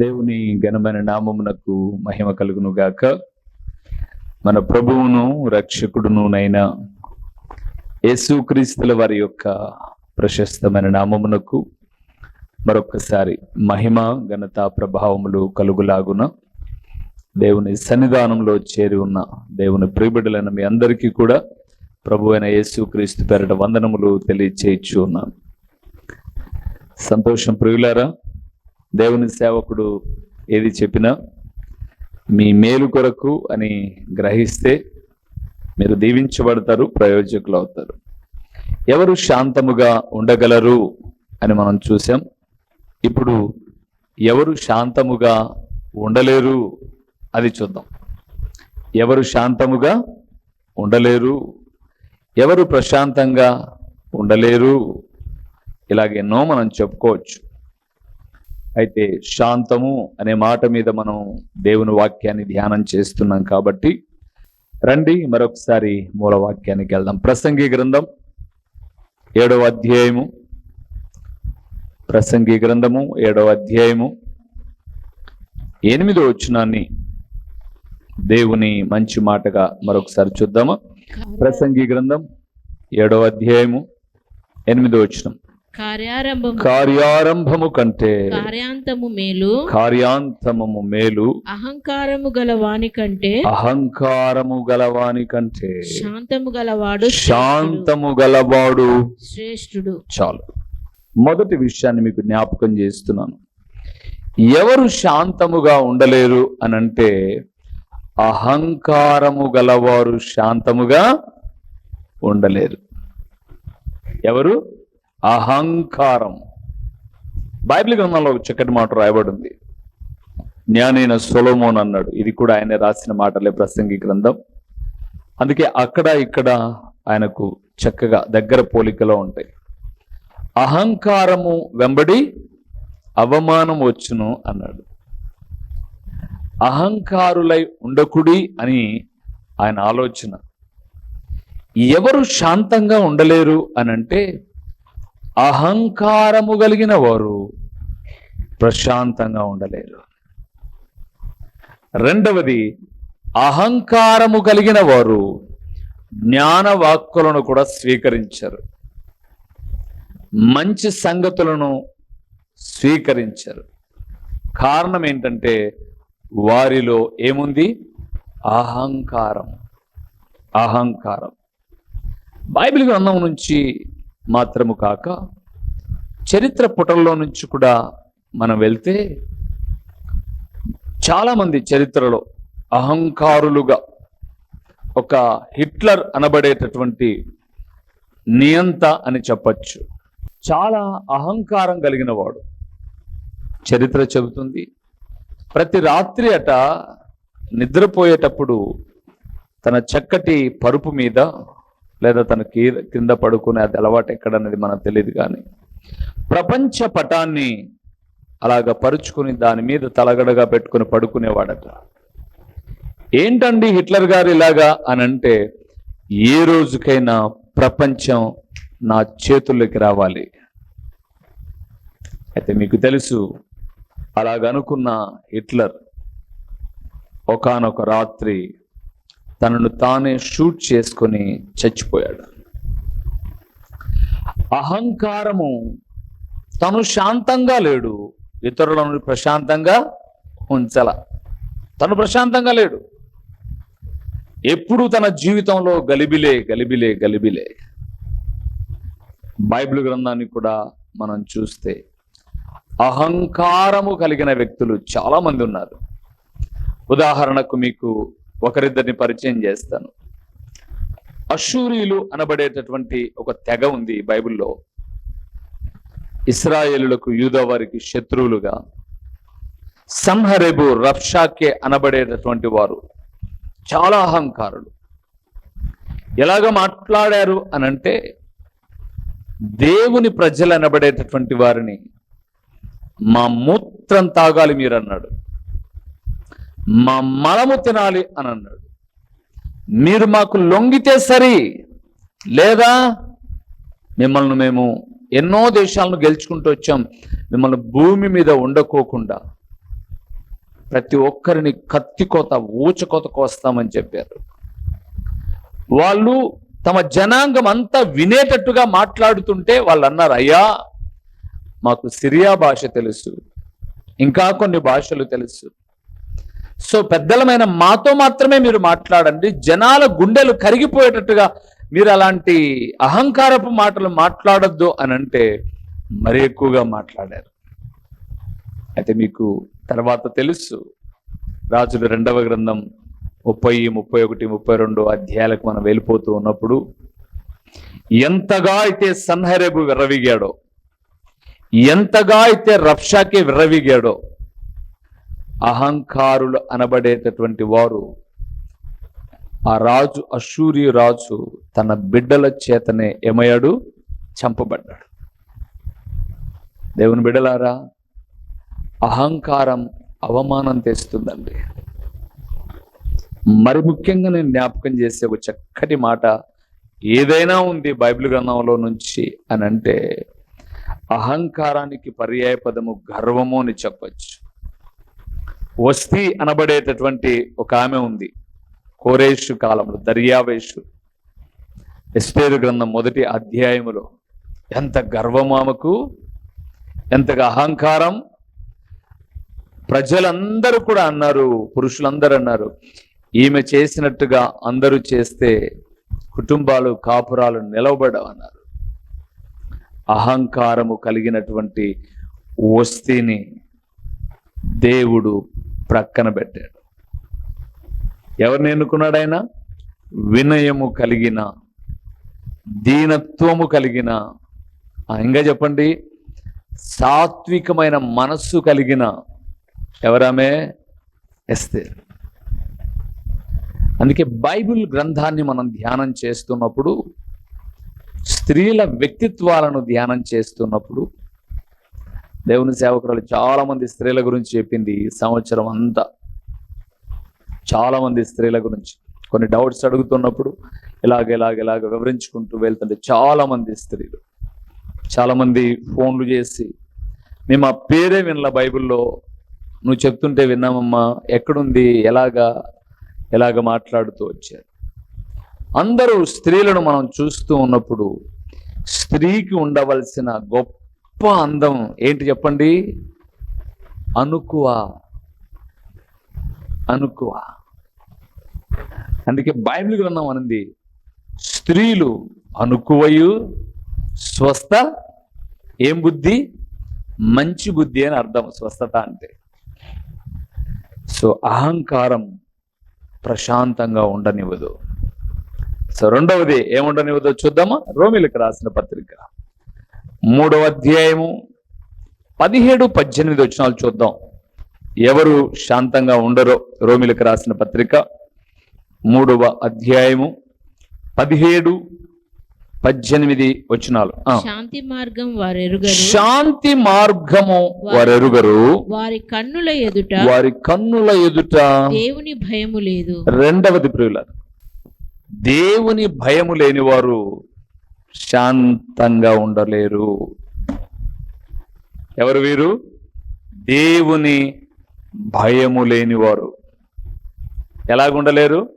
దేవుని ఘనమైన నామమునకు మహిమ కలుగును గాక. మన ప్రభువును రక్షకుడును నైనా యేసుక్రీస్తుల వారి యొక్క ప్రశస్తమైన నామమునకు మరొకసారి మహిమ ఘనత ప్రభావములు కలుగులాగున దేవుని సన్నిధానంలో చేరి ఉన్న దేవుని ప్రియబిడలైన మీ అందరికీ కూడా ప్రభు అయిన యేసుక్రీస్తు పేరట వందనములు తెలియచేయచ్చు ఉన్నాను సంతోషం ప్రియులారా దేవుని సేవకుడు ఏది చెప్పినా మీ మేలు కొరకు అని గ్రహిస్తే మీరు దీవించబడతారు ప్రయోజకులు అవుతారు. ఎవరు శాంతముగా ఉండగలరు అని మనం చూసాం. ఇప్పుడు ఎవరు శాంతముగా ఉండలేరు అది చూద్దాం. ఎవరు శాంతముగా ఉండలేరు ఎవరు ప్రశాంతంగా ఉండలేరు ఇలాగెన్నో మనం చెప్పుకోవచ్చు. అయితే శాంతము అనే మాట మీద మనం దేవుని వాక్యాన్ని ధ్యానం చేస్తున్నాం కాబట్టి రండి మరొకసారి మూల వాక్యానికి వెళ్దాం. ప్రసంగి గ్రంథం ఏడవ అధ్యాయము. ప్రసంగి గ్రంథము ఏడవ అధ్యాయము. ఎనిమిదో వచనాన్ని దేవుని మంచి మాటగా మరొకసారి చూద్దామా? ప్రసంగి గ్రంథం ఏడవ అధ్యాయము ఎనిమిదో వచనం. కార్యారంభము. కార్యారంభము కంటే కార్యాంతము మేలు. కార్యాంతమము మేలు. అహంకారము గల వాని కంటే అహంకారము గలవాని కంటే శాంతము గలవాడు శాంతము గలవాడు శ్రేష్ఠుడు. చాలు. మొదటి విషయాన్ని మీకు జ్ఞాపకం చేస్తున్నాను. ఎవరు శాంతముగా ఉండలేరు అని అంటే అహంకారము గలవారు శాంతముగా ఉండలేరు. ఎవరు? అహంకారం. బైబిల్ గ్రంథంలో ఒక చక్కటి మాట రాయబడి ఉంది జ్ఞానైన సొలోమోన్ అన్నాడు. ఇది కూడా ఆయన రాసిన మాటలే ప్రసంగి గ్రంథం. అందుకే అక్కడ ఇక్కడ ఆయనకు చక్కగా దగ్గర పోలికలో ఉంటాయి. అహంకారము వెంబడి అవమానం వచ్చును అన్నాడు. అహంకారులై ఉండకుడి అని ఆయన ఆలోచన. ఎవరు శాంతంగా ఉండలేరు అని అంటే అహంకారము కలిగిన వారు ప్రశాంతంగా ఉండలేరు. రెండవది అహంకారము కలిగిన వారు జ్ఞానవాక్కులను కూడా స్వీకరించరు. మంచి సంగతులను స్వీకరించరు. కారణం ఏంటంటే వారిలో ఏముంది? అహంకారం. అహంకారం. బైబిల్ గ్రంథం నుంచి మాత్రము కాక చరిత్ర పుటల్లో నుంచి కూడా మనం వెళ్తే చాలామంది చరిత్రలో అహంకారులుగా ఒక హిట్లర్ అనబడేటటువంటి నియంత అని చెప్పచ్చు. చాలా అహంకారం కలిగిన వాడు చరిత్ర చెబుతుంది. ప్రతి రాత్రి అట నిద్రపోయేటప్పుడు తన చక్కటి పరుపు మీద లేదా తను కింద పడుకునే అది అలవాటు ఎక్కడన్నది మనకు తెలియదు కానీ ప్రపంచ పటాన్ని అలాగ పరుచుకుని దాని మీద తలగడగా పెట్టుకుని పడుకునేవాడట. ఏంటండి హిట్లర్ గారు ఇలాగా అని అంటే ఏ రోజుకైనా ప్రపంచం నా చేతుల్లోకి రావాలి. అయితే మీకు తెలుసు అలాగనుకున్న హిట్లర్ ఒకానొక రాత్రి తనను తానే షూట్ చేసుకొని చచ్చిపోయాడు. అహంకారము తను శాంతంగా లేడు ఇతరులను ప్రశాంతంగా ఉంచల. తను ప్రశాంతంగా లేడు. ఎప్పుడు తన జీవితంలో గలిబిలే గలిబిలే గలిబిలే. బైబిల్ గ్రంథాన్ని కూడా మనం చూస్తే అహంకారము కలిగిన వ్యక్తులు చాలామంది ఉన్నారు. ఉదాహరణకు మీకు ఒకరిద్దరిని పరిచయం చేస్తాను. అశూరియులు అనబడేటటువంటి ఒక తెగ ఉంది బైబిల్లో. ఇస్రాయేలులకు యూదా వారికి శత్రువులుగా. సంహరెబు రఫ్షాకే అనబడేటటువంటి వారు చాలా అహంకారులు. ఎలాగ మాట్లాడారు అనంటే దేవుని ప్రజలు అనబడేటటువంటి వారిని మా మూత్రం తాగాలి మీరు అన్నాడు మా మలము తినాలి అని అన్నాడు. మీరు మాకు లొంగితే సరి లేదా మిమ్మల్ని మేము ఎన్నో దేశాలను గెలుచుకుంటూ వచ్చాం మిమ్మల్ని భూమి మీద ఉండకోకుండా ప్రతి ఒక్కరిని కత్తి కోత ఊచకోత కోస్తామని చెప్పారు. వాళ్ళు తమ జనాంగం అంతా వినేటట్టుగా మాట్లాడుతుంటే వాళ్ళు అన్నారు అయ్యా మాకు సిరియా భాష తెలుసు ఇంకా కొన్ని భాషలు తెలుసు. సో పెద్దలమైన మాతో మాత్రమే మీరు మాట్లాడండి. జనాల గుండెలు కరిగిపోయేటట్టుగా మీరు అలాంటి అహంకారపు మాటలు మాట్లాడొద్దు అని అంటే మరీ ఎక్కువగా మాట్లాడారు. అయితే మీకు తర్వాత తెలుసు రాజుల రెండవ గ్రంథం ముప్పై ముప్పై ఒకటి ముప్పై రెండు అధ్యాయాలకు మనం వెళ్ళిపోతూ ఉన్నప్పుడు ఎంతగా అయితే సన్హరేబు విర్రవిగాడో ఎంతగా అయితే రప్షాకి విర్రవిగాడో అహంకారులు అనబడేటటువంటి వారు ఆ రాజు అశూరి రాజు తన బిడ్డల చేతనే ఏమయ్యాడు? చంపబడ్డాడు. దేవుని బిడ్డలారా అహంకారం అవమానం తెస్తుందండి. మరి ముఖ్యంగా నేను జ్ఞాపకం చేసే ఒక చక్కటి మాట ఏదైనా ఉంది బైబిల్ గ్రంథంలో నుంచి అని అంటే అహంకారానికి పర్యాయ పదము గర్వము అని చెప్పచ్చు. వస్తీ అనబడేటటువంటి ఒక ఆమె ఉంది. కోరేషు కాలంలో దర్యావేషు. ఎస్టేరు గ్రంథం మొదటి అధ్యాయములో ఎంత గర్వం ఆమెకు ఎంతగా అహంకారం. ప్రజలందరూ కూడా అన్నారు పురుషులందరూ అన్నారు ఈమె చేసినట్టుగా అందరూ చేస్తే కుటుంబాలు కాపురాలు నిలవబడవన్నారు అహంకారము కలిగినటువంటి వస్తిని దేవుడు ప్రక్కన పెట్టాడు. ఎవరిని ఎన్నుకున్నాడు ఆయన వినయము కలిగిన దీనత్వము కలిగిన ఇంకా చెప్పండి సాత్వికమైన మనస్సు కలిగిన ఎవరామే? ఎస్తే అందుకే బైబిల్ గ్రంథాన్ని మనం ధ్యానం చేస్తున్నప్పుడు స్త్రీల వ్యక్తిత్వాలను ధ్యానం చేస్తున్నప్పుడు దేవుని సేవకురాలు చాలా మంది స్త్రీల గురించి చెప్పింది ఈ సంవత్సరం అంతా. చాలా మంది స్త్రీల గురించి. కొన్ని డౌట్స్ అడుగుతున్నప్పుడు ఇలాగ ఇలాగ ఇలాగ వివరించుకుంటూ వెళ్తుంటే చాలా మంది స్త్రీలు చాలా మంది ఫోన్లు చేసి మేము ఆ పేరే విన్ల బైబిల్లో. నువ్వు చెప్తుంటే విన్నామమ్మా. ఎక్కడుంది? ఎలాగా? ఎలాగ మాట్లాడుతూ వచ్చారు. అందరూ స్త్రీలను మనం చూస్తూ ఉన్నప్పుడు స్త్రీకి ఉండవలసిన గొప్ప అందం. ఏంటి చెప్పండి? అనుకువ. అనుకువ. అందుకే బైబిల్ గ్రంథం అనింది స్త్రీలు అనుకువయు స్వస్థ ఏం బుద్ధి? మంచి బుద్ధి అని అర్థం స్వస్థత అంటే. సో అహంకారం ప్రశాంతంగా ఉండనివ్వదు. సో రెండవది ఏముండనివ్వదో చూద్దామా? రోమిలకు రాసిన పత్రిక. మూడవ అధ్యాయము పదిహేడు పద్దెనిమిది వచనాలు చూద్దాం. ఎవరు శాంతంగా ఉండరో రోమిలకు రాసిన పత్రిక మూడవ అధ్యాయము పదిహేడు పద్దెనిమిది వచనాలు. శాంతి మార్గం వారెరుగరు. శాంతి మార్గము వారెరుగరు. వారి కన్నుల ఎదుట వారి కన్నుల ఎదుట దేవుని భయము లేదు. రెండవది ప్రియుల దేవుని భయము లేని వారు శాంతంగా ఉండలేరు. ఎవరు వీరు? దేవుని భయము లేనివారు. ఎలాగుండలేరు?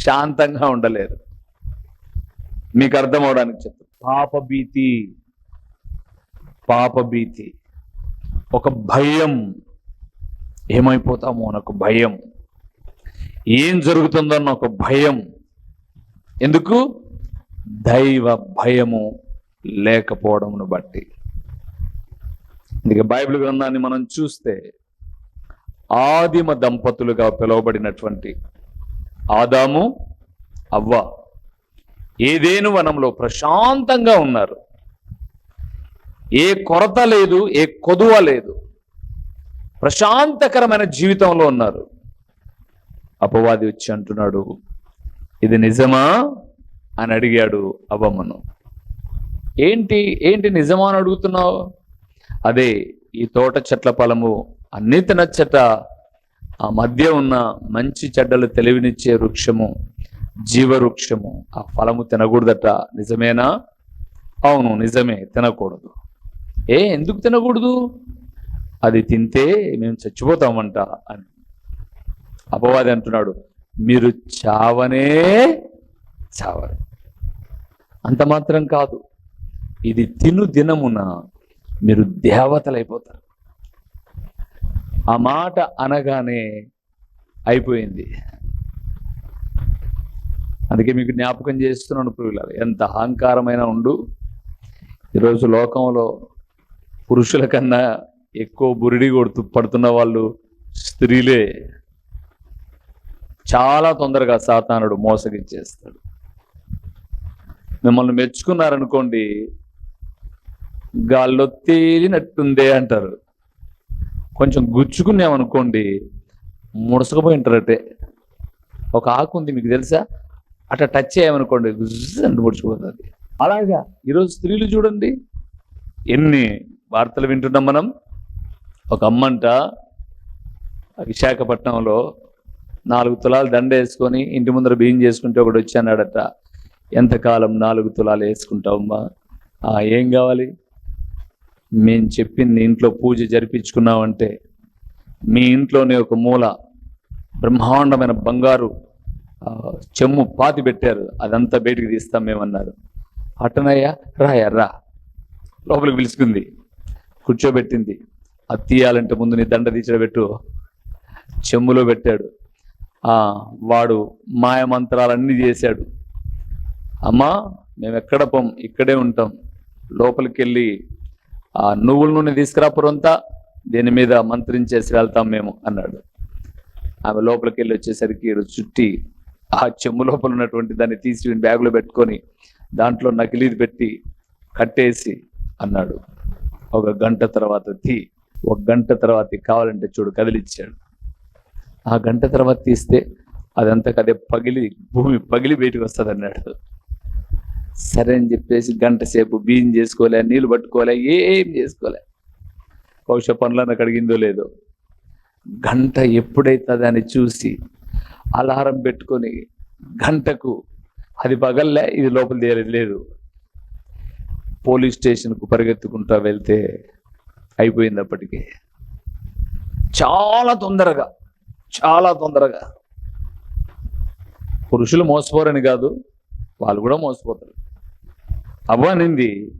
శాంతంగా ఉండలేరు. మీకు అర్థం అవడానికి చెప్తా పాపభీతి పాపభీతి ఒక భయం. ఏమైపోతామో నాకు భయం. ఏం జరుగుతుందో నాకు ఒక భయం. ఎందుకు? దైవ భయము లేకపోవడమును బట్టి. అందుకే బైబిల్ గ్రంథాన్ని మనం చూస్తే ఆదిమ దంపతులుగా పిలువబడినటువంటి ఆదాము అవ్వ ఏదేను వనంలో ప్రశాంతంగా ఉన్నారు. ఏ కొరత లేదు ఏ కొదువ లేదు. ప్రశాంతకరమైన జీవితంలో ఉన్నారు. అపవాది వచ్చి అంటున్నాడు ఇది నిజమా? అని అడిగాడు అవ్వమ్మను ఏంటి ఏంటి నిజమా అని అడుగుతున్నావు? అదే ఈ తోట చెట్ల ఫలము అన్ని తినచ్చట. ఆ మధ్య ఉన్న మంచి చెడ్డలు తెలివినిచ్చే వృక్షము జీవ వృక్షము ఆ ఫలము తినకూడదట. నిజమేనా? అవును నిజమే తినకూడదు. ఏ ఎందుకు తినకూడదు? అది తింటే మేము చచ్చిపోతామంట అని. అపవాది అంటున్నాడు మీరు చావనే చావరు. అంత మాత్రం కాదు. ఇది తిను దినమున మీరు దేవతలైపోతారు. ఆ మాట అనగానే అయిపోయింది. అందుకే మీకు జ్ఞాపకం చేస్తున్నాను ప్రియులారు ఎంత అహంకారమైన ఉండు. ఈరోజు లోకంలో పురుషుల కన్నా ఎక్కువ బురిడి కొడుతూ పడుతున్న వాళ్ళు స్త్రీలే. చాలా తొందరగా సాతానుడు మోసగించేస్తాడు. మిమ్మల్ని మెచ్చుకున్నారనుకోండి గాల్లో తేలినట్టుందే అంటారు. కొంచెం గుచ్చుకున్నామనుకోండి ముడసకపోయి ఉంటారటే ఒక ఆకు ఉంది మీకు తెలుసా? అట్లా టచ్ చేయమనుకోండి గుజ్జు ముడుచుకుపోతుంది. అలాగా ఈరోజు స్త్రీలు చూడండి ఎన్ని వార్తలు వింటున్నాం మనం. ఒక అమ్మంట విశాఖపట్నంలో నాలుగు తులాలు దండ వేసుకొని ఇంటి ముందర బియ్యం చేసుకుంటే ఒకడు వచ్చి అన్నాడట ఎంతకాలం నాలుగు తులాలు వేసుకుంటావమ్మా? ఏం కావాలి? మేము చెప్పింది ఇంట్లో పూజ జరిపించుకున్నామంటే మీ ఇంట్లోనే ఒక మూల బ్రహ్మాండమైన బంగారు చెమ్ము పాతి పెట్టారు. అదంతా బయటికి తీస్తాం మేమన్నారు. అట్టనయ్యా రాయా రా. లోపలికి పిలుచుకుంది. కూర్చోబెట్టింది. అది తీయాలంటే ముందు నీ దండ తీర్చబెట్టు చెమ్ములో పెట్టాడు. వాడు మాయమంత్రాలన్నీ చేశాడు. అమ్మా మేము ఎక్కడ పోం? ఇక్కడే ఉంటాం. లోపలికి వెళ్ళి ఆ నువ్వుల నూనె తీసుకురాపురంతా దీని మీద మంత్రించేసి వెళ్తాం మేము అన్నాడు. ఆమె లోపలికి వెళ్ళి వచ్చేసరికి చుట్టి ఆ చెమ్ము లోపల ఉన్నటువంటి దాన్ని తీసి బ్యాగులో పెట్టుకొని దాంట్లో నకిలీది పెట్టి కట్టేసి అన్నాడు. ఒక గంట తర్వాత తీ ఒక గంట తర్వాత కావాలంటే చూడు కదిలిచ్చాడు. ఆ గంట తర్వాత తీస్తే అదంతా కదే పగిలి భూమి పగిలి బయటకు వస్తుంది అన్నాడు సరే అని చెప్పేసి గంట సేపు బియ్యం చేసుకోలే నీళ్ళు పట్టుకోలే ఏం చేసుకోలే. బహుశా పనులను కడిగిందో లేదో. గంట ఎప్పుడైతుంది అని చూసి అలారం పెట్టుకొని గంటకు అది పగల్లే ఇది లోపల తీయలేదు లేదు. పోలీస్ స్టేషన్కు పరిగెత్తుకుంటా వెళ్తే అయిపోయింది అప్పటికే. చాలా తొందరగా చాలా తొందరగా. పురుషులు మోసపోరని కాదు వాళ్ళు కూడా మోసపోతారు. అవ్వనింది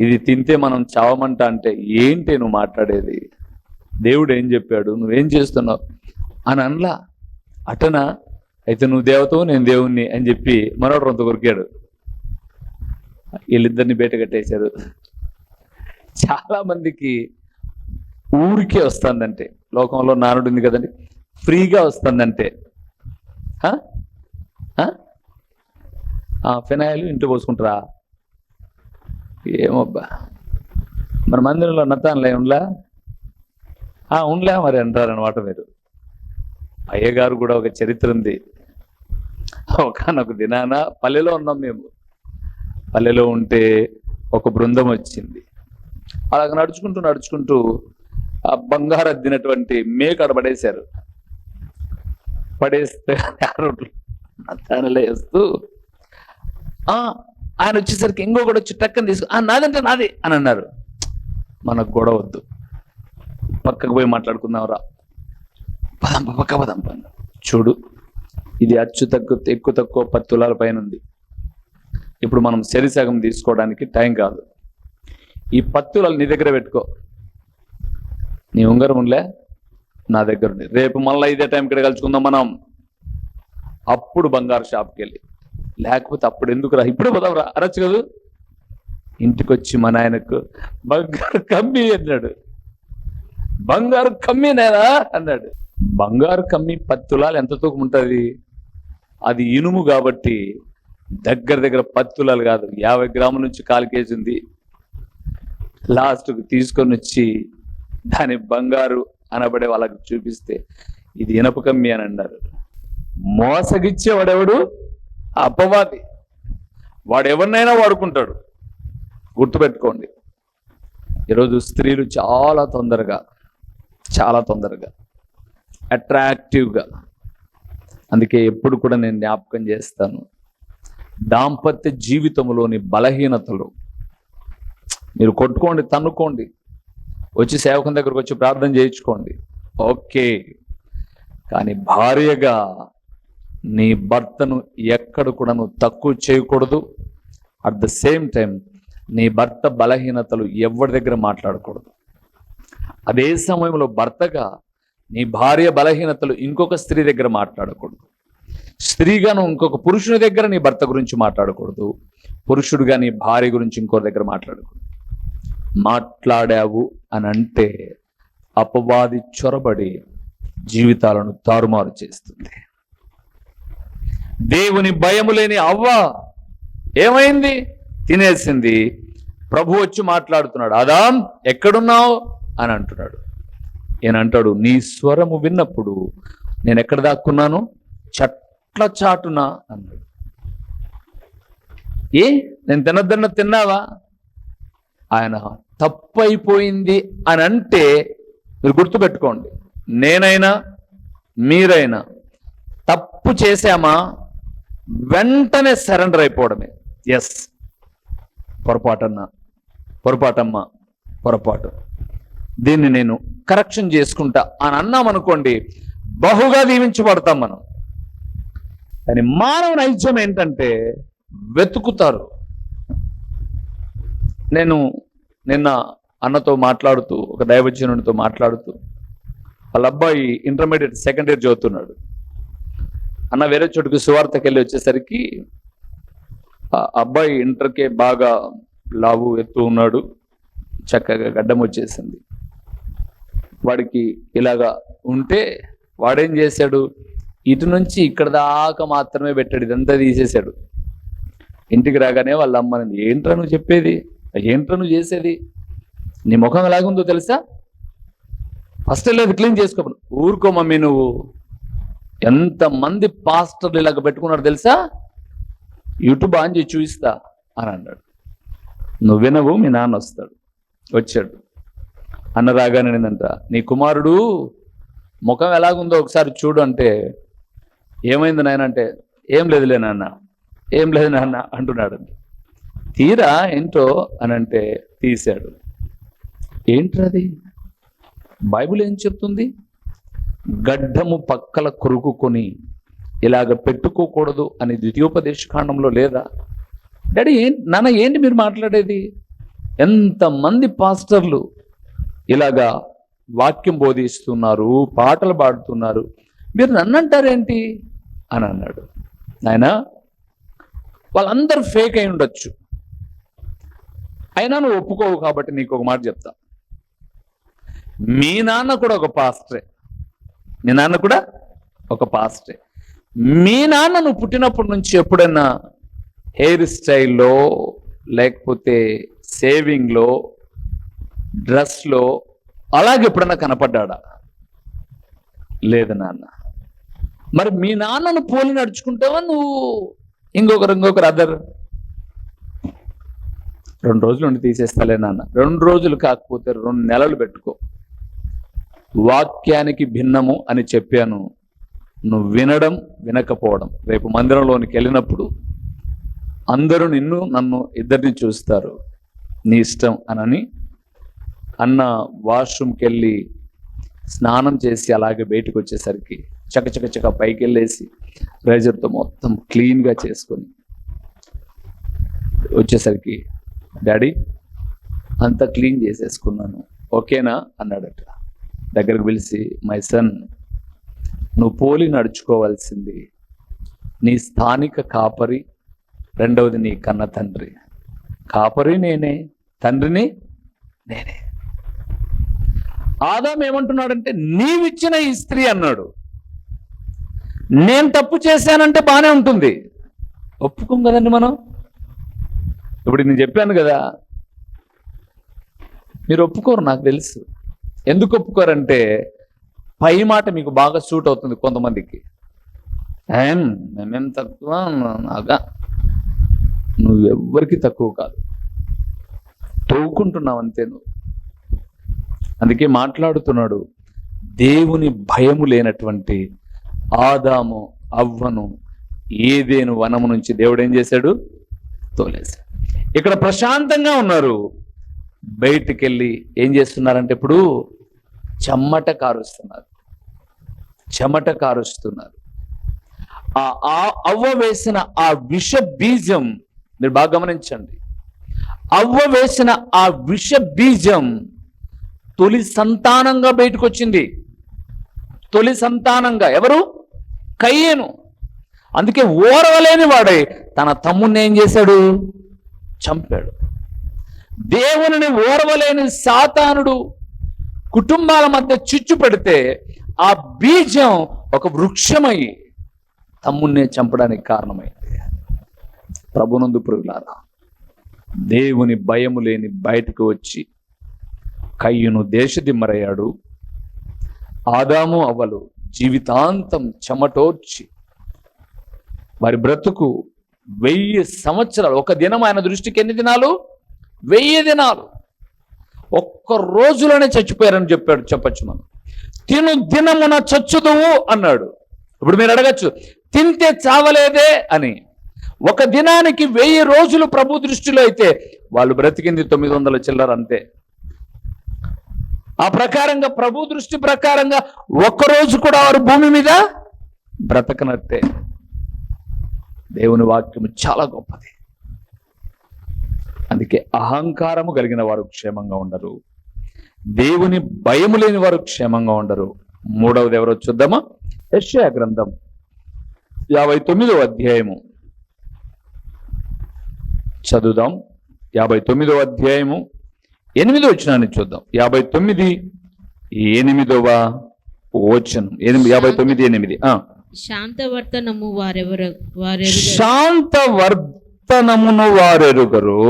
ఇది తింటే మనం చావమంట అంటే ఏంటి నువ్వు మాట్లాడేది? దేవుడు ఏం చెప్పాడు? నువ్వేం చేస్తున్నావు? అని అనలా. అటనా అయితే నువ్వు దేవతవు నేను దేవుణ్ణి అని చెప్పి మరొకరు రొంత కొరికాడు. వీళ్ళిద్దరిని బయట కట్టేశారు. చాలా మందికి ఊరికే వస్తుందంటే లోకంలో నానుడు ఉంది కదండి ఫ్రీగా వస్తుందంటే. ఆ, ఫినాయిల్ ఇంటి పోసుకుంటారా? ఏమబ్బా. మన మందిరంలో నత్తానులే ఉండలా? ఉండలే మరి అంటారనమాట మీరు. అయ్యగారు కూడా ఒక చరిత్ర ఉంది. ఒకనొక దినాన పల్లెలో ఉన్నాం మేము. పల్లెలో ఉంటే ఒక బృందం వచ్చింది. అలాగ నడుచుకుంటూ నడుచుకుంటూ ఆ బంగారు అద్దినటువంటి మేకడ పడేశారు. పడేస్తే ఆ రోడ్లు నత్తానులే వేస్తూ ఆయన వచ్చేసరికి ఇంకొకటి వచ్చి టక్కని తీసుకు "ఆ, నాదంటే నాది అని అన్నారు. మనకు గొడవ వద్దు. పక్కకు పోయి మాట్లాడుకుందాం రా. పక్క పదంప చూడు ఇది అచ్చు తక్కువ ఎక్కువ తక్కువ పది తులాల పైన ఉంది. ఇప్పుడు మనం సరిసగం తీసుకోవడానికి టైం కాదు. ఈ పత్తులాలు నీ దగ్గర పెట్టుకో. నీ ఉంగరం ఉండలే నా దగ్గర ఉంది రేపు మళ్ళీ ఇదే టైం ఇక్కడ కలుసుకుందాం మనం. అప్పుడు బంగారు షాప్కి వెళ్ళి. లేకపోతే అప్పుడు ఎందుకు రా? ఇప్పుడు పోదాంరా అనొచ్చు కదా? ఇంటికి వచ్చి మా నాయనకు బంగారు కమ్మి అన్నాడు. బంగారు కమ్మి నేనా? అన్నాడు. బంగారు కమ్మి పది తులాలు ఎంత తూకం ఉంటుంది? అది ఇనుము కాబట్టి దగ్గర దగ్గర పది తులాలు కాదు యాభై గ్రాముల నుంచి కాలు కేజీ ఉంది. లాస్ట్కు తీసుకొని వచ్చి దాని బంగారు అనబడే వాళ్ళకి చూపిస్తే ఇది ఇనప కమ్మి అని అన్నారు. మోసగిచ్చేవాడెవడు? ఆ అపవాది. వాడు ఎవరినైనా వాడుకుంటాడు. గుర్తుపెట్టుకోండి. ఈరోజు స్త్రీలు చాలా తొందరగా చాలా తొందరగా అట్రాక్టివ్గా అందుకే ఎప్పుడు కూడా నేను జ్ఞాపకం చేస్తాను. దాంపత్య జీవితంలోని బలహీనతలు. మీరు కొట్టుకోండి తన్నుకోండి. వచ్చి సేవకుని దగ్గరకు వచ్చి ప్రార్థన చేయించుకోండి. ఓకే. కానీ భార్యగా నీ భర్తను ఎక్కడ కూడా నువ్వు తక్కువ చేయకూడదు. అట్ ద సేమ్ టైం నీ భర్త బలహీనతలు ఎవరి దగ్గర మాట్లాడకూడదు. అదే సమయంలో భర్తగా నీ భార్య బలహీనతలు ఇంకొక స్త్రీ దగ్గర మాట్లాడకూడదు. స్త్రీగాను ఇంకొక పురుషుని దగ్గర నీ భర్త గురించి మాట్లాడకూడదు. పురుషుడుగా నీ భార్య గురించి ఇంకో దగ్గర మాట్లాడకూడదు. మాట్లాడావు అని అంటే అపవాది చొరబడి జీవితాలను తారుమారు చేస్తుంది. దేవుని భయము లేని అవ్వ ఏమైంది? తినేసింది. ప్రభు వచ్చి మాట్లాడుతున్నాడు అదాం ఎక్కడున్నావు? అని అంటున్నాడు. ఈయన అంటాడు నీ స్వరము విన్నప్పుడు నేను ఎక్కడ దాక్కున్నాను? చట్ల చాటున అన్నాడు. ఏ? నేను తినద్దన్న తిన్నావా? ఆయన తప్పైపోయింది అని అంటే మీరు గుర్తుపెట్టుకోండి నేనైనా మీరైనా తప్పు చేశామా? వెంటనే సరెండర్ అయిపోవడమే. ఎస్ పొరపాటన్నా. పొరపాటమ్మా. పొరపాటు. దీన్ని నేను కరెక్షన్ చేసుకుంటా అని అన్నాం అనుకోండి బహుగా దీవించబడతాం మనం. కానీ మానవ నైజం ఏంటంటే వెతుకుతారు. నేను నిన్న అన్నతో మాట్లాడుతూ ఒక దైవజనునితో మాట్లాడుతూ వాళ్ళ అబ్బాయి ఇంటర్మీడియట్ సెకండ్ ఇయర్ చదువుతున్నాడు. అన్న వేరే చోటుకి సువార్తకి వెళ్ళి వచ్చేసరికి అబ్బాయి ఇంటర్కే బాగా లావు ఎత్తు ఉన్నాడు. చక్కగా గడ్డం వచ్చేసింది. వాడికి ఇలాగా ఉంటే వాడేం చేశాడు? ఇటు నుంచి ఇక్కడ దాకా మాత్రమే పెట్టాడు. ఇదంతా తీసేశాడు. ఇంటికి రాగానే వాళ్ళ అమ్మని ఏంట్రా నువ్వు చెప్పేది? ఏంట్రా నువ్వు చేసేది? నీ ముఖం ఎలాగుందో తెలుసా? ఫస్ట్ లేదు క్లీన్ చేసుకోమను ఊరుకో మమ్మీ నువ్వు. ఎంతమంది పాస్టర్లు ఇలాగ పెట్టుకున్నారు తెలుసా? యూట్యూబ్ ఆన్ చేసి చూపిస్తా అని అన్నాడు. నువ్వు వినవు మీ నాన్న వస్తాడు. వచ్చాడు. అన్న రాగానే ఏంటంట నీ కుమారుడు ముఖం ఎలాగుందో ఒకసారి చూడు అంటే ఏమైంది నాయన అంటే ఏం లేదులే నాన్న ఏం లేదు నాన్న అంటున్నాడు తీరా ఏంటో అని అంటే తీశాడు. ఏంట్రది బైబిల్ ఏం చెప్తుంది? గడ్డము పక్కల కొరుకుకొని ఇలాగ పెట్టుకోకూడదు అని ద్వితీయోపదేశ కాండంలో లేదా? డాడీ ఏం నాన్న ఏంటి మీరు మాట్లాడేది? ఎంతమంది పాస్టర్లు ఇలాగా వాక్యం బోధిస్తున్నారు పాటలు పాడుతున్నారు. మీరు నన్ను అంటారేంటి అని అన్నాడు. ఆయన వాళ్ళందరూ ఫేక్ అయి ఉండొచ్చు. అయినా నువ్వు ఒప్పుకోవు కాబట్టి నీకు ఒక మాట చెప్తా. మీ నాన్న కూడా ఒక పాస్టరే. మీ నాన్న కూడా ఒక పాస్టే. మీ నాన్న నువ్వు పుట్టినప్పటి నుంచి ఎప్పుడైనా హెయిర్ స్టైల్లో లేకపోతే సేవింగ్లో డ్రెస్లో అలాగే ఎప్పుడైనా కనపడ్డా లేదు నాన్న. మరి మీ నాన్నను పోలి నడుచుకుంటావా నువ్వు? ఇంకొకరు ఇంకొకరు అదర్ రెండు రోజులు ఉండి తీసేస్తాలే నాన్న. రెండు రోజులు కాకపోతే రెండు నెలలు పెట్టుకో. వాక్యానికి భిన్నము అని చెప్పాను. నువ్వు వినడం వినకపోవడం. రేపు మందిరంలోనికి వెళ్ళినప్పుడు అందరూ నిన్ను నన్ను ఇద్దరిని చూస్తారు. నీ ఇష్టం అనని అన్న వాష్రూమ్కి వెళ్ళి స్నానం చేసి అలాగే బయటకు వచ్చేసరికి చకచక చక చక పైకి వెళ్ళేసి రేజర్తో మొత్తం క్లీన్గా చేసుకొని వచ్చేసరికి డాడీ అంతా క్లీన్ చేసేసుకున్నాను. ఓకేనా? అన్నాడట. దగ్గరకు పిలిచి మై సన్ నువ్వు పోలి నడుచుకోవాల్సింది నీ స్థానిక కాపరి రెండవది నీ కన్న తండ్రి. కాపరి నేనే తండ్రిని నేనే. ఆదాం ఏమంటున్నాడంటే నీవిచ్చిన ఈ స్త్రీ అన్నాడు. నేను తప్పు చేశానంటే బాగానే ఉంటుంది. ఒప్పుకోం కదండి మనం? ఇప్పుడు నేను చెప్పాను కదా మీరు ఒప్పుకోరు నాకు తెలుసు. ఎందుకు ఒప్పుకోరంటే పై మాట మీకు బాగా సూట్ అవుతుంది కొంతమందికి. ఏం మేమేం తక్కువ నాగా. నువ్వెవ్వరికి తక్కువ కాదు. తోవుకుంటున్నావు అంతే నువ్వు. అందుకే మాట్లాడుతున్నాడు. దేవుని భయము లేనటువంటి ఆదాము అవ్వను ఏదేను వనము నుంచి దేవుడు ఏం చేశాడు? తోలేశాడు. ఇక్కడ ప్రశాంతంగా ఉన్నారు. బయటికి వెళ్ళి ఏం చేస్తున్నారంటే ఇప్పుడు చెమ్మట కారుస్తున్నారు. చెమట కారుస్తున్నారు. ఆ అవ్వ వేసిన ఆ విష బీజం మీరు బాగా గమనించండి. అవ్వ వేసిన ఆ విష బీజం తొలి సంతానంగా బయటకు వచ్చింది తొలి సంతానంగా ఎవరు? కయ్యేను. అందుకే ఓరవలేని వాడే తన తమ్ముణ్ణి ఏం చేశాడు? చంపాడు. దేవునిని ఓర్వలేని సాతానుడు కుటుంబాల మధ్య చిచ్చు పెడితే ఆ బీజం ఒక వృక్షమై తమ్ముణ్ణే చంపడానికి కారణమైంది ప్రభునందు పురుగులారా దేవుని భయము లేని బయటకు వచ్చి కయ్యును దేశదిమ్మరయ్యాడు. ఆదాము అవ్వలు జీవితాంతం చెమటోర్చి వారి బ్రతుకు వెయ్యి సంవత్సరాలు ఒక దినం ఆయన దృష్టికి ఎన్ని దినాలు? వెయ్యి దినాలు ఒక్క రోజులోనే చచ్చిపోయారని చెప్పాడు చెప్పచ్చు మనం. తిను దినమున చచ్చుదువు అన్నాడు. ఇప్పుడు మీరు అడగచ్చు తింటే చావలేదే అని. ఒక దినానికి వెయ్యి రోజులు ప్రభు దృష్టిలో అయితే వాళ్ళు బ్రతికింది తొమ్మిది వందల చిల్లర అంతే. ఆ ప్రకారంగా ప్రభు దృష్టి ప్రకారంగా ఒక్క రోజు కూడా వారు భూమి మీద బ్రతకనట్టే. దేవుని వాక్యం చాలా గొప్పది. అందుకే అహంకారము కలిగిన వారు క్షేమంగా ఉండరు. దేవుని భయము లేని వారు క్షేమంగా ఉండరు. మూడవది ఎవరో చూద్దామా? యెషయా గ్రంథం యాభై తొమ్మిదవ అధ్యాయము. చదువుదాం. యాభై తొమ్మిదవ అధ్యాయము. ఎనిమిదో వచనాన్ని చూద్దాం. యాభై తొమ్మిది ఎనిమిదవ వచనం. ఎనిమిది యాభై తొమ్మిది ఎనిమిది. శాంతవర్తనము వారెవరు వారెరుగరు శాంత వర్తనమును వారెరుగరు.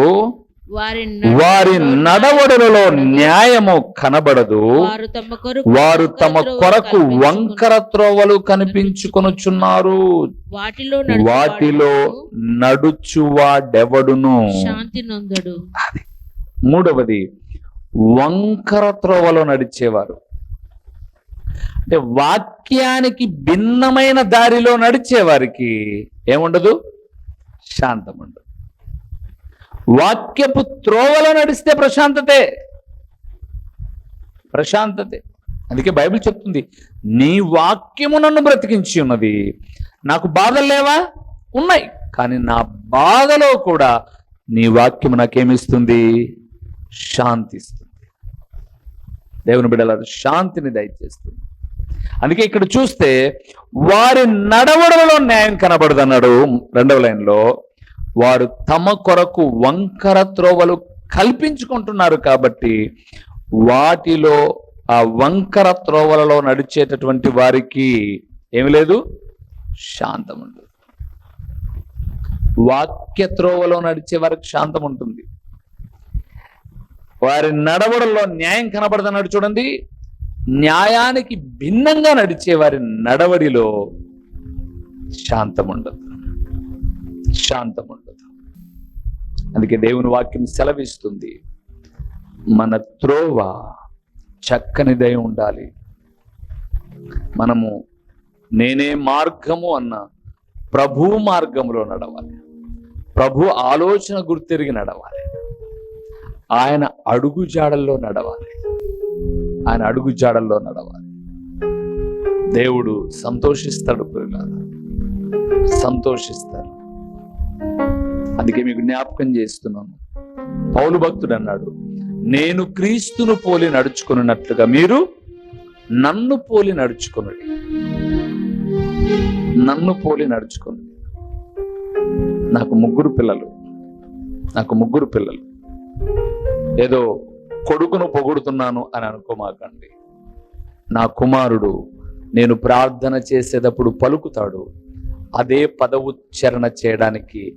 వారి వారి నడవడులలో న్యాయము కనబడదు. వారు తమ కొరకు వంకర త్రోవలు కనిపించుకొనుచున్నారు. వాటిలో వాటిలో నడుచువాడు నడుచువాడెవడును మూడవది వంకర త్రోవలో నడిచేవారు. అంటే వాక్యానికి భిన్నమైన దారిలో నడిచేవారికి ఏముండదు? శాంతం ఉండదు వాక్యపు త్రోవలో నడిస్తే ప్రశాంతతే. ప్రశాంతతే. అందుకే బైబిల్ చెప్తుంది నీ వాక్యము నన్ను బ్రతికించి ఉన్నది. నాకు బాధలు లేవా? ఉన్నాయి. కానీ నా బాధలో కూడా నీ వాక్యము నాకేమిస్తుంది? శాంతిస్తుంది. దేవుని బిడ్డల శాంతిని దయచేస్తుంది. అందుకే ఇక్కడ చూస్తే వారి నడవడలలో న్యాయం కనబడదు అన్నాడు రెండవ లైన్లో. వారు తమ కొరకు వంకర త్రోవలు కల్పించుకుంటున్నారు కాబట్టి వాటిలో ఆ వంకర త్రోవలలో నడిచేటటువంటి వారికి ఏమి లేదు? శాంతం ఉండదు వాక్య త్రోవలో నడిచే వారికి శాంతం ఉంటుంది. వారి నడవడలో న్యాయం కనబడదన్నాడు చూడండి. న్యాయానికి భిన్నంగా నడిచే వారి నడవడిలో శాంతం ఉండదు శాంతం ఉండదు అందుకే దేవుని వాక్యం సెలవిస్తుంది. మన త్రోవ చక్కనిదై ఉండాలి. మనము నేనే మార్గము అన్న ప్రభు మార్గంలో నడవాలి. ప్రభు ఆలోచన గుర్తెరిగి నడవాలి. ఆయన అడుగుజాడల్లో నడవాలి. ఆయన అడుగు జాడల్లో నడవాలి. దేవుడు సంతోషిస్తాడు పిల్లలు సంతోషిస్తాడు. అందుకే మీకు జ్ఞాపకం చేస్తున్నాను. పౌలు భక్తుడు అన్నాడు నేను క్రీస్తును పోలి నడుచుకున్నట్లుగా మీరు నన్ను పోలి నడుచుకున్నది నన్ను పోలి నడుచుకుని నాకు ముగ్గురు పిల్లలు. నాకు ముగ్గురు పిల్లలు. ఏదో కొడుకును పొగుడుతున్నాను అని అనుకోమాకండి. నా కుమారుడు నేను ప్రార్థన చేసేటప్పుడు పలుకుతాడు. అదే పదవుచ్చరణ చేయడానికి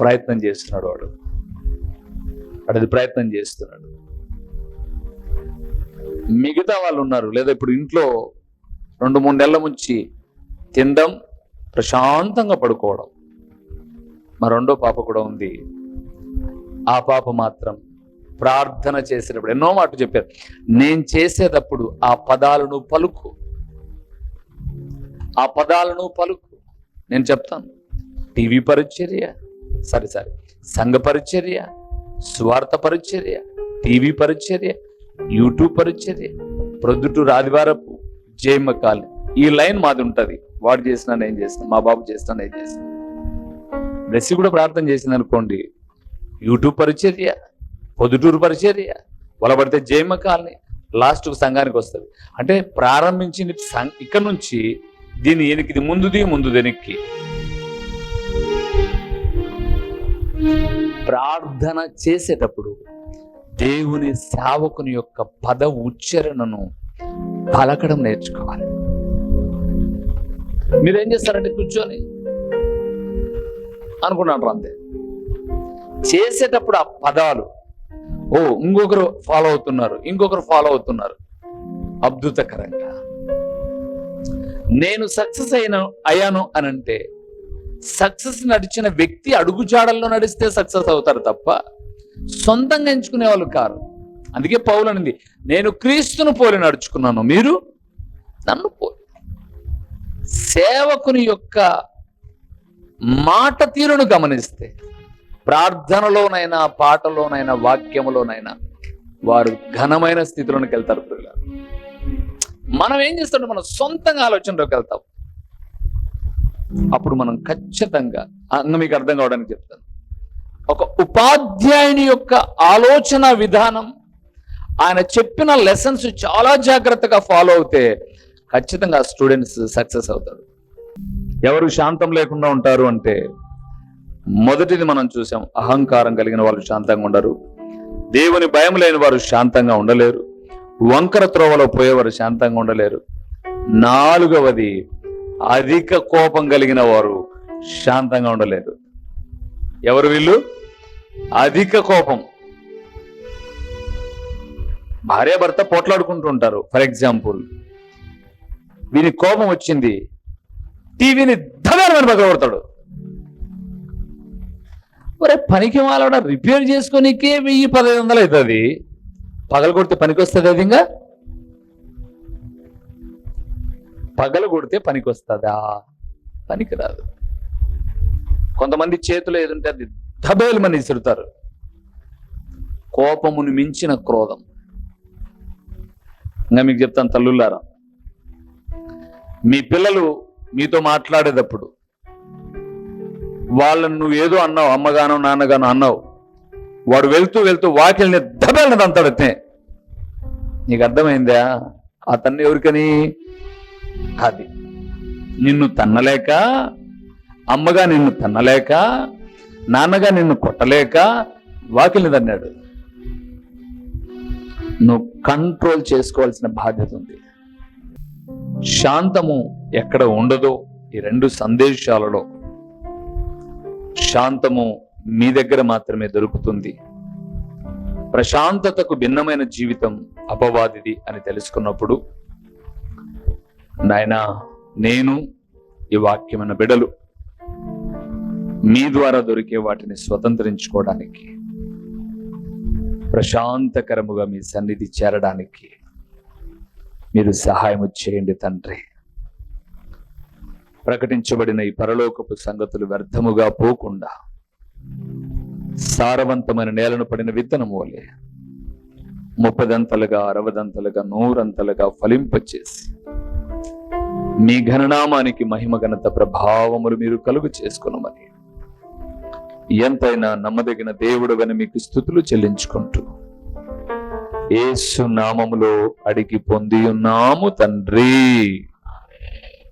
ప్రయత్నం చేస్తున్నాడు వాడు. అది ప్రయత్నం చేస్తున్నాడు. మిగతా వాళ్ళు ఉన్నారు. లేదా ఇప్పుడు ఇంట్లో రెండు మూడు నెలల నుంచి తినడం ప్రశాంతంగా పడుకోవడం. మా రెండో పాప కూడా ఉంది. ఆ పాప మాత్రం ప్రార్థన చేసేటప్పుడు ఎన్నో మాట చెప్పారు. నేను చేసేటప్పుడు ఆ పదాలను పలుకు. ఆ పదాలను పలుకు. నేను చెప్తాను. టీవీ పరిచర్య. సరే సరే. సంఘ పరిచర్య స్వార్థ పరిచర్య టీవీ పరిచర్య యూట్యూబ్ పరిచర్య ప్రొద్దుటూరు ఆదివారపు జయమ్మ ఈ లైన్ మాది ఉంటుంది. వాడు చేసినా నేను చేసిన మా బాబు చేసినా నేను చేసిన. బ్లెస్సి కూడా ప్రార్థన చేసింది అనుకోండి యూట్యూబ్ పరిచర్య పొద్దుటూరు పరిచర్య వలబడితే జయమ కాలనీ లాస్ట్ సంఘానికి వస్తుంది. అంటే ప్రారంభించింది ఇక్కడ నుంచి దీని ఎనికిది ముందుది ముందు వెనక్కి ప్రార్థన చేసేటప్పుడు దేవుని సేవకుని యొక్క పద ఉచ్చారణను పలకడం నేర్చుకోవాలి. మీరేం చేస్తారంటే కూర్చొని అనుకున్నాను అంతే. చేసేటప్పుడు ఆ పదాలు ఓ ఇంకొకరు ఫాలో అవుతున్నారు ఇంకొకరు ఫాలో అవుతున్నారు. అద్భుతకరంగా. నేను సక్సెస్ అయిన అయ్యాను అని అంటే సక్సెస్ నడిచిన వ్యక్తి అడుగుజాడల్లో నడిస్తే సక్సెస్ అవుతారు తప్ప సొంతంగా ఎంచుకునే వాళ్ళు కారు. అందుకే పౌలు అనింది నేను క్రీస్తును పోలి నడుచుకున్నాను మీరు నన్ను పోలి. సేవకుని యొక్క మాట తీరును గమనిస్తే ప్రార్థనలోనైనా పాటలోనైనా వాక్యములోనైనా వారు ఘనమైన స్థితిలోనికి వెళ్తారు పిల్లలు మనం ఏం చేస్తాం మనం సొంతంగా ఆలోచనలోకి వెళ్తాం. అప్పుడు మనం ఖచ్చితంగా అన్న మీకు అర్థం కావడానికి చెప్తాను. ఒక ఉపాధ్యాయుని యొక్క ఆలోచన విధానం ఆయన చెప్పిన లెసన్స్ చాలా జాగ్రత్తగా ఫాలో అవుతే ఖచ్చితంగా స్టూడెంట్స్ సక్సెస్ అవుతారు. ఎవరు శాంతం లేకుండా ఉంటారు అంటే మొదటిది మనం చూసాం అహంకారం కలిగిన వాళ్ళు శాంతంగా ఉండరు. దేవుని భయం లేని వారు శాంతంగా ఉండలేరు. వంకర త్రోవలో పోయేవారు శాంతంగా ఉండలేరు. నాలుగవది అధిక కోపం కలిగిన వారు శాంతంగా ఉండలేరు. ఎవరు వీళ్ళు? అధిక కోపం. భార్య భర్త పోట్లాడుకుంటూ ఉంటారు. ఫర్ ఎగ్జాంపుల్ వీని కోపం వచ్చింది. టీవీని ధనమని పగలగొడతాడు ఒరే పనికి వాళ్ళ రిపేర్ చేసుకోనికే వెయ్యి పదహైదు వందలు అవుతుంది. పగలు కొడితే పనికి వస్తుంది అది ఇంకా? పగలు కొడితే పనికి వస్తుందా పనికి రాదు కొంతమంది చేతిలో ఏదుంటే అది దబేలు మని ఇసురుతారు. కోపమును మించిన క్రోధం. ఇంకా మీకు చెప్తాను తల్లులారా మీ పిల్లలు మీతో మాట్లాడేటప్పుడు వాళ్ళని నువ్వు ఏదో అన్నావు అమ్మగానో నాన్నగానో అన్నావు. వాడు వెళ్తూ వెళ్తూ వాకిల్ని దబేళ్ళని తంతాడతే నీకు అర్థమైందా? అతన్ని ఎవరికని? అది. నిన్ను తన్నలేక అమ్మగా నిన్ను తన్నలేక నాన్నగా నిన్ను కొట్టలేక వాకిల్ని తన్నాడు. నువ్వు కంట్రోల్ చేసుకోవాల్సిన బాధ్యత ఉంది. శాంతము ఎక్కడ ఉండదో ఈ రెండు సందేశాలలో శాంతము మీ దగ్గర మాత్రమే దొరుకుతుంది. ప్రశాంతతకు భిన్నమైన జీవితం అపవాదిది అని తెలుసుకున్నప్పుడు నాయన నేను ఈ వాక్యమైన బిడలు మీ ద్వారా దొరికే వాటిని స్వతంత్రించుకోవడానికి ప్రశాంతకరముగా మీ సన్నిధి చేరడానికి మీరు సహాయం చేయండి తండ్రి. ప్రకటించబడిన ఈ పరలోకపు సంగతులు వ్యర్థముగా పోకుండా సారవంతమైన నేలను పడిన విత్తనం వలె ముప్పదంతలుగా అరవదంతలుగా నూరంతలుగా ఫలింపచేసి మీ ఘననామానికి మహిమ ఘనత ప్రభావములు మీరు కలుగు చేసుకునమని ఎంతైనా నమ్మదగిన దేవుడు గని మీకు స్థుతులు చెల్లించుకుంటూ ఏసు నామములో అడిగి పొంది ఉన్నాము తండ్రి.